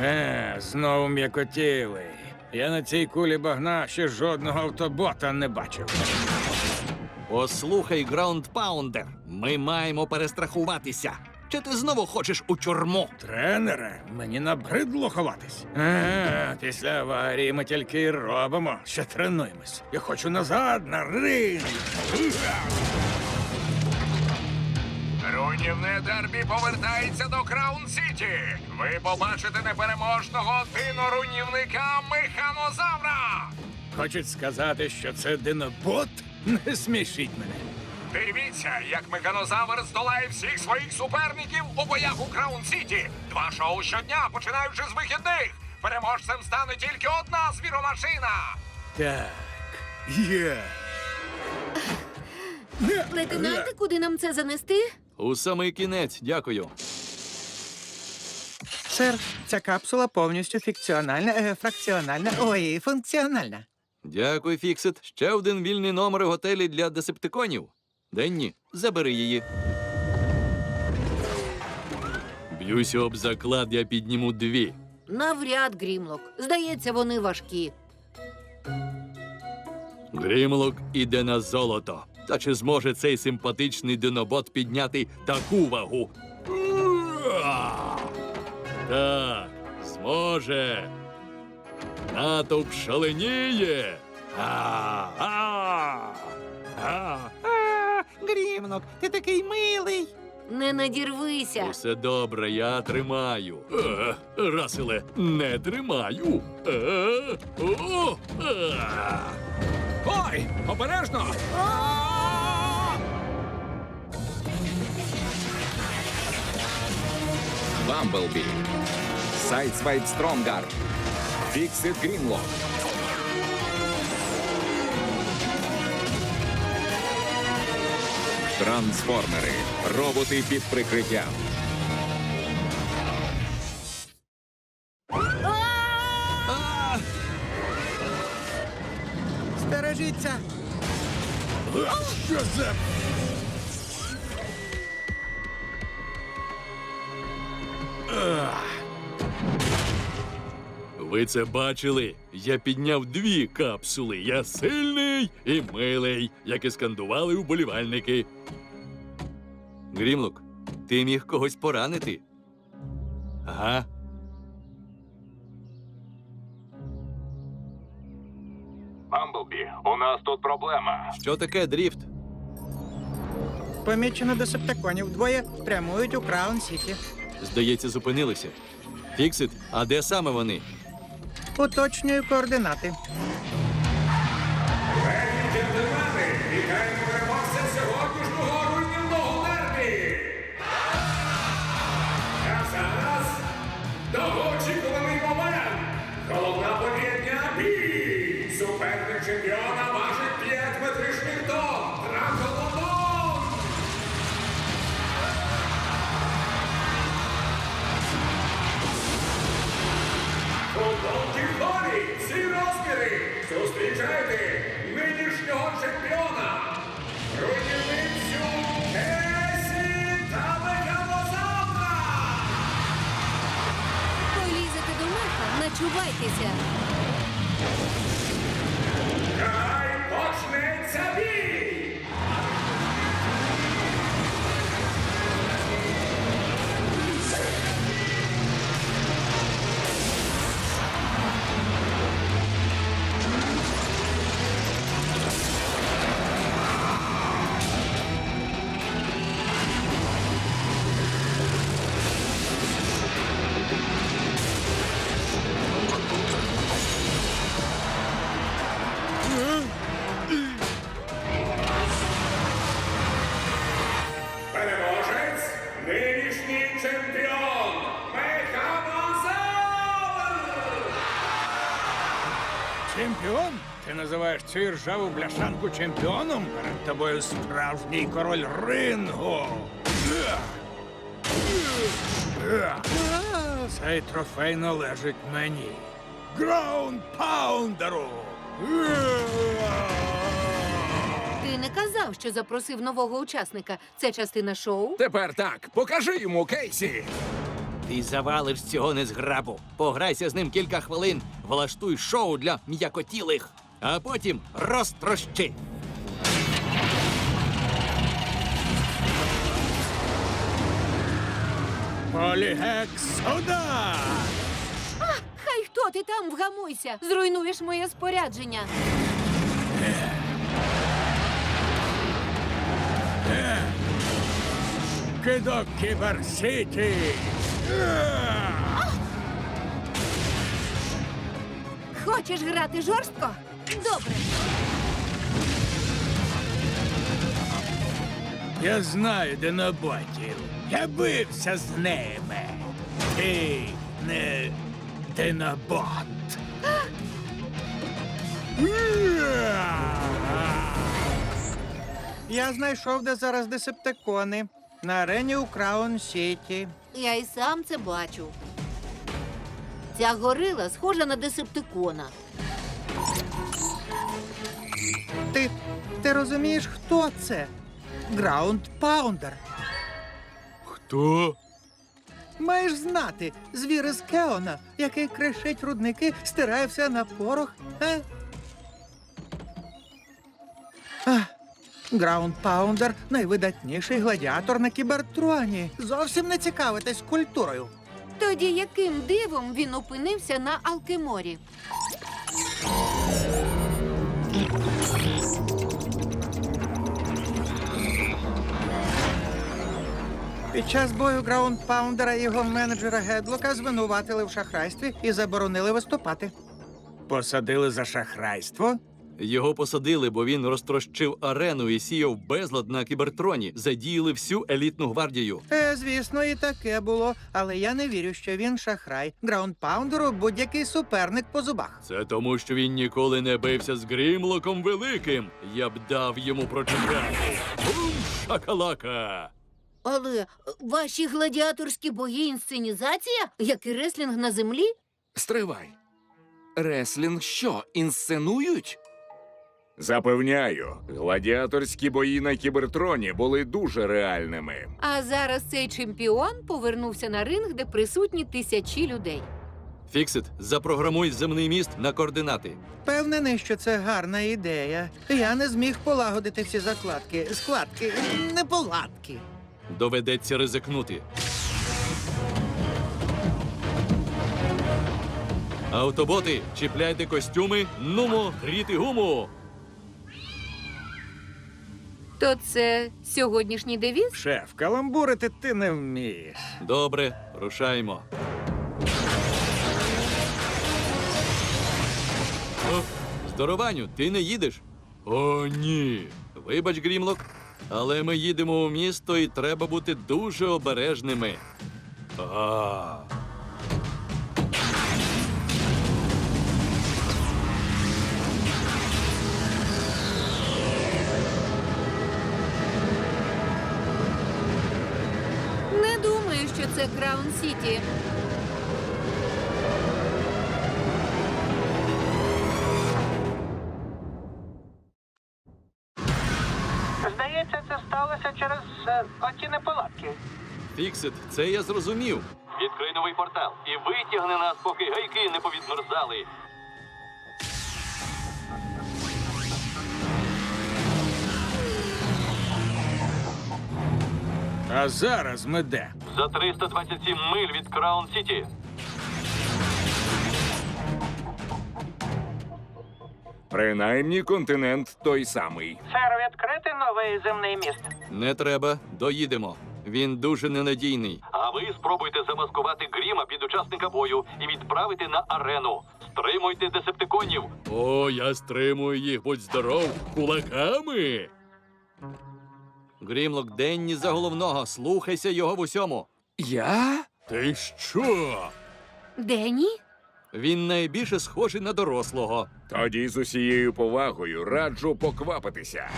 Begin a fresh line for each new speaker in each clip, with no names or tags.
Е, знову м'якотіли. Я на цій кулі багна ще жодного автобота не бачив.
Послухай, граундпаундер, ми маємо перестрахуватися. Чи ти знову хочеш у тюрму?
Тренере, мені набридло ховатись. Е, після аварії ми тільки й робимо, що тренуємось. Я хочу назад на ринг.
Руйнівне дербі повертається до Краун Сіті. Ви побачите непереможного диноруйнівника Механозавра.
Хочуть сказати, що це динобот? Не смішіть мене.
Дивіться, як механозавр здолає всіх своїх суперників у боях у Краун Сіті. Два шоу щодня, починаючи з вихідних. Переможцем стане тільки одна звіромашина.
Так, є.
Лейтенанте, куди нам це занести?
У самий кінець, дякую.
Сер, ця капсула повністю фікціональна, е, фракціональна, ой, функціональна.
Дякую, Фіксит. Ще один вільний номер у готелі для десептиконів. Денні, забери її. Б'юся об заклад, я підніму дві.
Навряд, Грімлок. Здається, вони важкі.
Грімлок іде на золото. Та чи зможе цей симпатичний динобот підняти таку вагу? Так, зможе. Натовп шаленіє. А, а, а.
Грімнок, ти такий милий.
Не надірвися.
Усе добре, я тримаю. Е, Раселе, не тримаю. Е, о, е.
Ой, обережно!
Бамблбі, Сайдсвайп Стронгар, Фіксит Грінлок. Трансформери. Роботи під прикриттям.
Ви це бачили? Я підняв дві капсули. Я сильний і милий, як і скандували вболівальники. Грімлок, ти міг когось поранити? Ага.
Бамблбі, у нас тут проблема.
Що таке дріфт?
Помічено десептиконів. Двоє прямують у Краун Сіті.
Здається, зупинилися. Фіксит, а де саме вони?
Уточнюю координати.
Ти цю іржаву бляшанку чемпіоном? Перед тобою справжній король рингу. Цей трофей належить мені. Граунд паундеру.
Ти не казав, що запросив нового учасника. Це частина шоу?
Тепер так, покажи йому Кейсі.
Ти завалиш цього незграбу. Пограйся з ним кілька хвилин, влаштуй шоу для м'якотілих, а потім розтрощи.
Полігекс удар!
Хай хто ти там вгамуйся, зруйнуєш моє спорядження.
Кидок Кіберсіті!
Хочеш грати жорстко? Добре.
Я знаю диноботів. Я бився з ними. Ти не динобот.
Я знайшов, де зараз десептикони. На арені у Краун Сіті.
Я і сам це бачу. Ця горила схожа на десептикона.
Ти, ти розумієш, хто це? Граунд Паундер.
Хто?
Маєш знати, звір із Кеона, який кришить рудники, стирає все на порох. Е? Граунд Паундер найвидатніший гладіатор на кібертроні. Зовсім не цікавитесь культурою.
Тоді яким дивом він опинився на Алкеморі?
Під час бою Граунд Паундера і його менеджера Гедлока звинуватили в шахрайстві і заборонили виступати.
Посадили за шахрайство?
Його посадили, бо він розтрощив арену і сіяв безлад на кібертроні. Задіяли всю елітну гвардію.
Е, звісно, і таке було, але я не вірю, що він шахрай. Граунд Паундеру будь-який суперник по зубах.
Це тому, що він ніколи не бився з Грімлоком Великим. Я б дав йому прочекати. Бум, шакалака!
Але е, ваші гладіаторські бої інсценізація, як і реслінг на землі?
Стривай. Реслінг що, інсценують? Запевняю, гладіаторські бої на кібертроні були дуже реальними.
А зараз цей чемпіон повернувся на ринг, де присутні тисячі людей.
Фіксит, запрограмуй земний міст на координати.
Впевнений, що це гарна ідея. Я не зміг полагодити всі закладки, складки, неполадки.
Доведеться ризикнути. Автоботи, чіпляйте костюми, нумо, гріти гуму.
То це сьогоднішній девіз?
Шеф, каламбурити ти не вмієш.
Добре, рушаймо. О, здорованю, ти не їдеш? О, ні. Вибач, Грімлок, але ми їдемо у місто і треба бути дуже обережними. А.
Не думаю, що це Краун Сіті.
Це через е, оті неполадки.
Фіксит, це я зрозумів. Відкрий новий портал і витягни нас, поки гайки не повідмерзали.
А зараз ми де?
За 327 миль від Краун Сіті.
Принаймні континент той самий.
Сер, відкрити новий земний міст.
Не треба, доїдемо. Він дуже ненадійний. А ви спробуйте замаскувати гріма під учасника бою і відправити на арену. Стримуйте десептиконів. О, я стримую їх, будь здоров, кулаками. Грімлок денні за головного. Слухайся його в усьому.
Я?
Ти що?
Дені?
Він найбільше схожий на дорослого.
Тоді з усією повагою раджу поквапитися.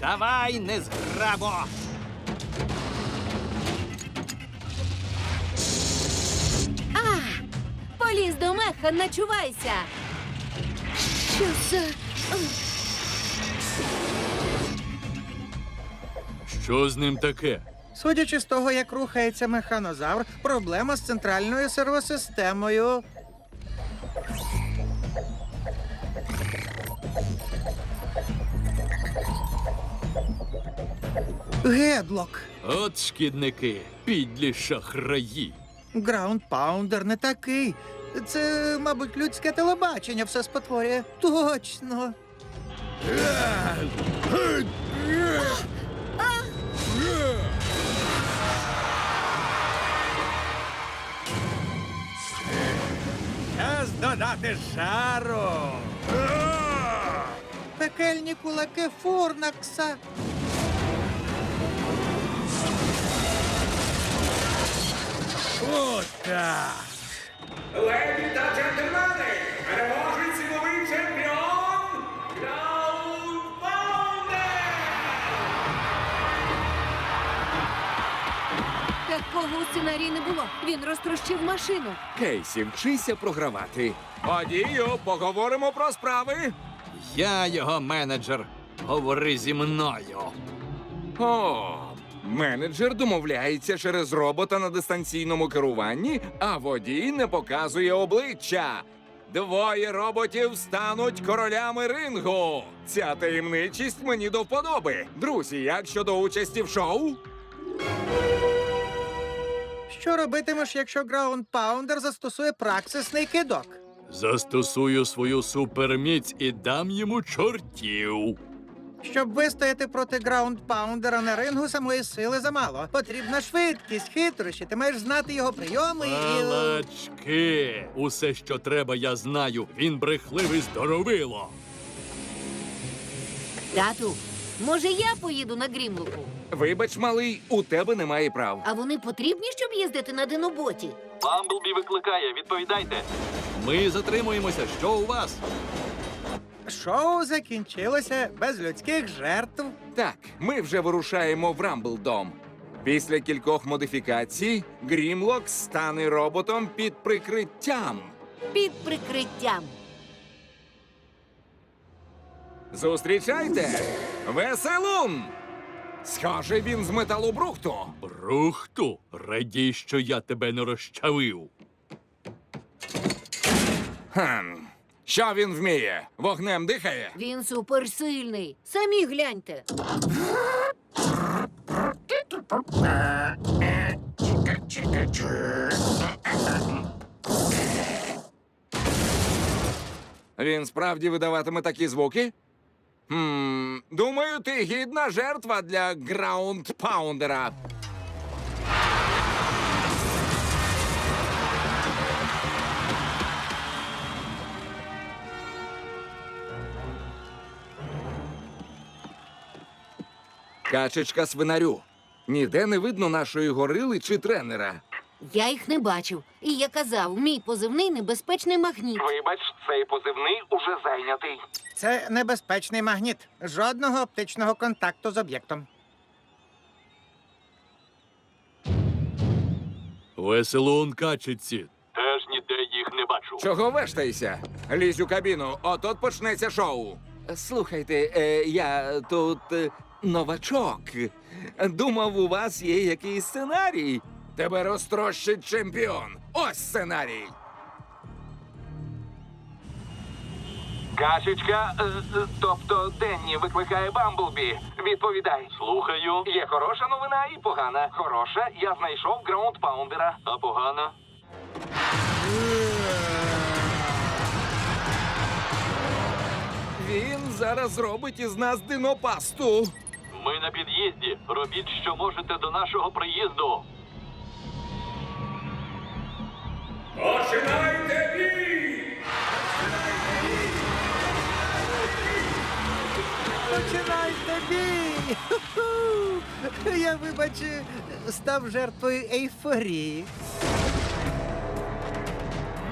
Давай, незграбо!
Поліз начувайся. Що за...
Що з ним таке?
Судячи з того, як рухається механозавр, проблема з центральною сервосистемою. Гедлок.
От шкідники, підлі шахраї.
Граунд Паундер не такий. Це, мабуть, людське телебачення все спотворює. Точно.
Час додати жару.
Пекельні кулаки Фурнакса.
Отак.
Леді та джентльмени, переможець і новий чемпіон Граунд
Такого у сценарії не було. Він розтрощив машину.
Кейсі, вчися програвати.
Водію, поговоримо про справи.
Я його менеджер. Говори зі мною.
О, менеджер домовляється через робота на дистанційному керуванні, а водій не показує обличчя. Двоє роботів стануть королями рингу. Ця таємничість мені до вподоби. Друзі, як щодо участі в шоу?
Що робитимеш, якщо Граунд Паундер застосує праксисний кидок?
Застосую свою суперміць і дам йому чортів.
Щоб вистояти проти Граунд Паундера на рингу, самої сили замало. Потрібна швидкість, хитрощі. Ти маєш знати його прийоми і.
Палачки. Усе, що треба, я знаю. Він брехливий здоровило.
Тату, може я поїду на Грімлуку?
Вибач, малий, у тебе немає прав.
А вони потрібні, щоб їздити на диноботі?
Бамблбі викликає, відповідайте. Ми затримуємося. Що у вас?
Шоу закінчилося без людських жертв.
Так, ми вже вирушаємо в Рамблдом. Після кількох модифікацій Грімлок стане роботом під прикриттям.
Під прикриттям.
Зустрічайте! Веселун! Схоже, він з металобрухту.
Брухту, радій, що я тебе не розчавив.
Хм. Що він вміє? Вогнем дихає?
Він суперсильний. Самі гляньте.
Він справді видаватиме такі звуки? Хм, думаю, ти гідна жертва для граунд паундера. Качечка свинарю. Ніде не видно нашої горили чи тренера.
Я їх не бачив. І я казав, мій позивний небезпечний магніт.
Вибач, цей позивний уже зайнятий.
Це небезпечний магніт. Жодного оптичного контакту з об'єктом.
Веселун качиці. Теж ніде їх не бачу.
Чого вештаєшся? Лізь у кабіну, от-от почнеться шоу. Слухайте, е, я тут е, новачок. Думав, у вас є якийсь сценарій. Тебе розтрощить чемпіон. Ось сценарій.
Кашечка, е, е, тобто Денні викликає Бамблбі. Відповідай.
Слухаю.
Є хороша новина і погана. Хороша, я знайшов Граунд Паундера.
А погана?
Він зараз зробить із нас динопасту.
Ми на під'їзді. Робіть, що можете до нашого приїзду.
Починайте бій!
Починайте бій! Ху-ху! Я, вибач, став жертвою ейфорії.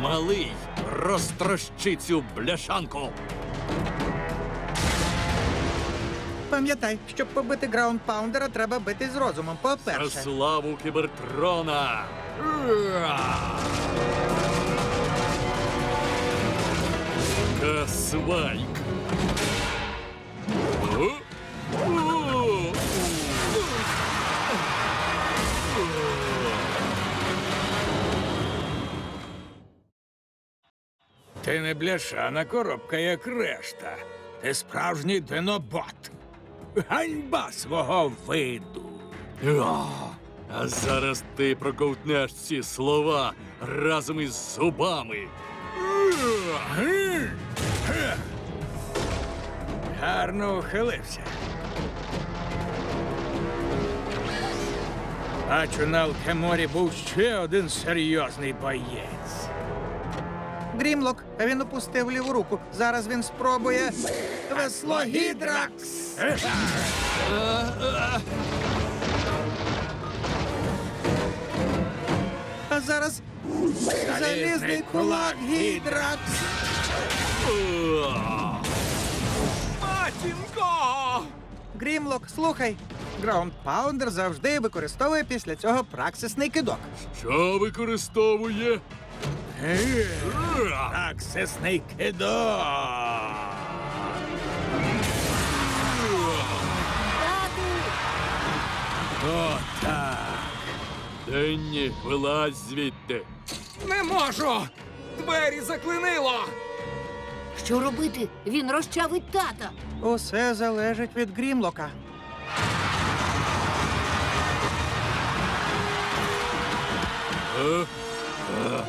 Малий, розтрощи цю бляшанку.
Пам'ятай, щоб побити граунд паундера, треба бити з розумом. По-перше.
славу кібертрона! Касвайк!
Ти не бляшана коробка, як решта. Ти справжній динобот. Ганьба свого виду.
А, А зараз ти проковтнеш ці слова разом із зубами.
Гарно ухилився. Бачу, на Алкеморі був ще один серйозний боєць.
Грімлок, він опустив ліву руку. Зараз він спробує. Весло Гідракс! А зараз залізний кулак Гідракс.
А!
Матінко!
Грімлок, слухай. Граунд Паундер завжди використовує після цього праксисний кидок.
Що використовує?
Аксесний кидок. Отак.
Денні, вилазь звідти.
Не можу! Двері заклинило!
Що робити? Він розчавить тата.
Усе залежить від Грімлока.
Е? Е?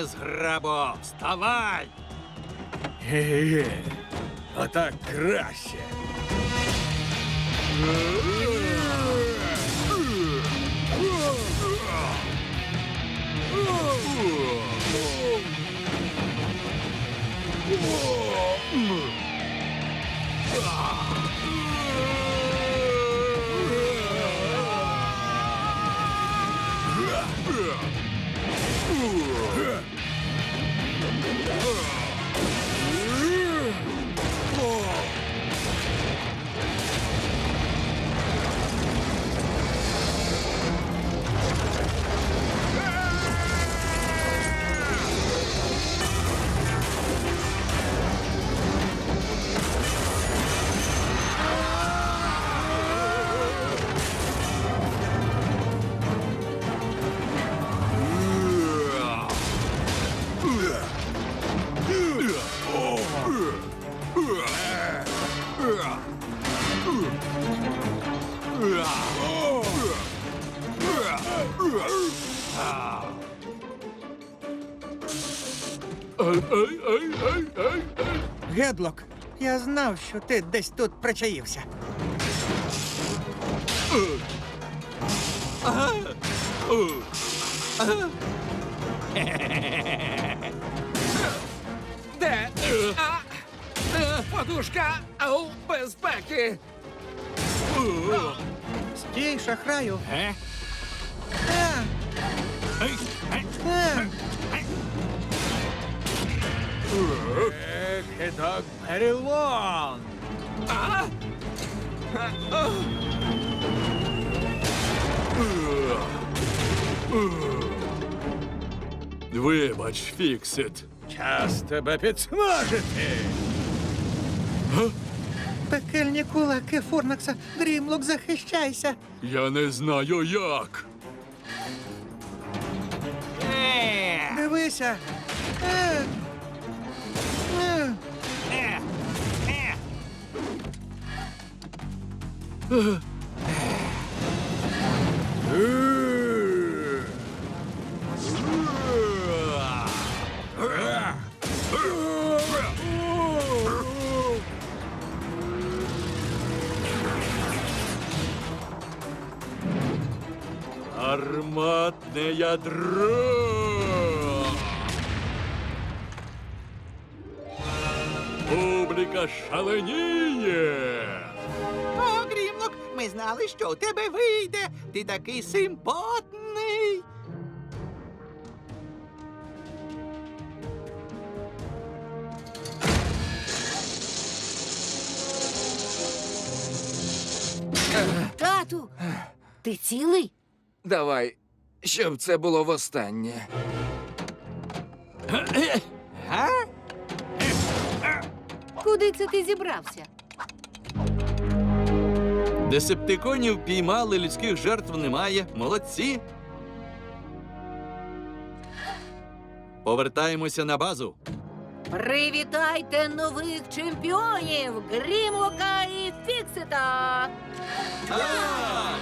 Незграбо, вставай! Ге-ге. Отак краще.
Гедлок, я знав, що ти десь тут причаївся.
Де? А? Е, Подушка Ау, безпеки!
Стій, шахраю.
Е?
Е,
Ей, ей.
е.
Кидок перелом.
А?
Вибач, Фіксит.
Час тебе підсмажити.
Пекельні кулаки Фурнакса. Грімлок, захищайся.
Я не знаю як.
Дивися. Е.
Арматное ядро! Публика шаленіє!
Ми знали, що у тебе вийде. Ти такий симпотний.
Тату, ти цілий?
Давай, щоб це було востаннє.
Куди це ти зібрався?
Десептиконів піймали, людських жертв немає. Молодці. Повертаємося на базу.
Привітайте нових чемпіонів Грімлока і Фіксита!
Так!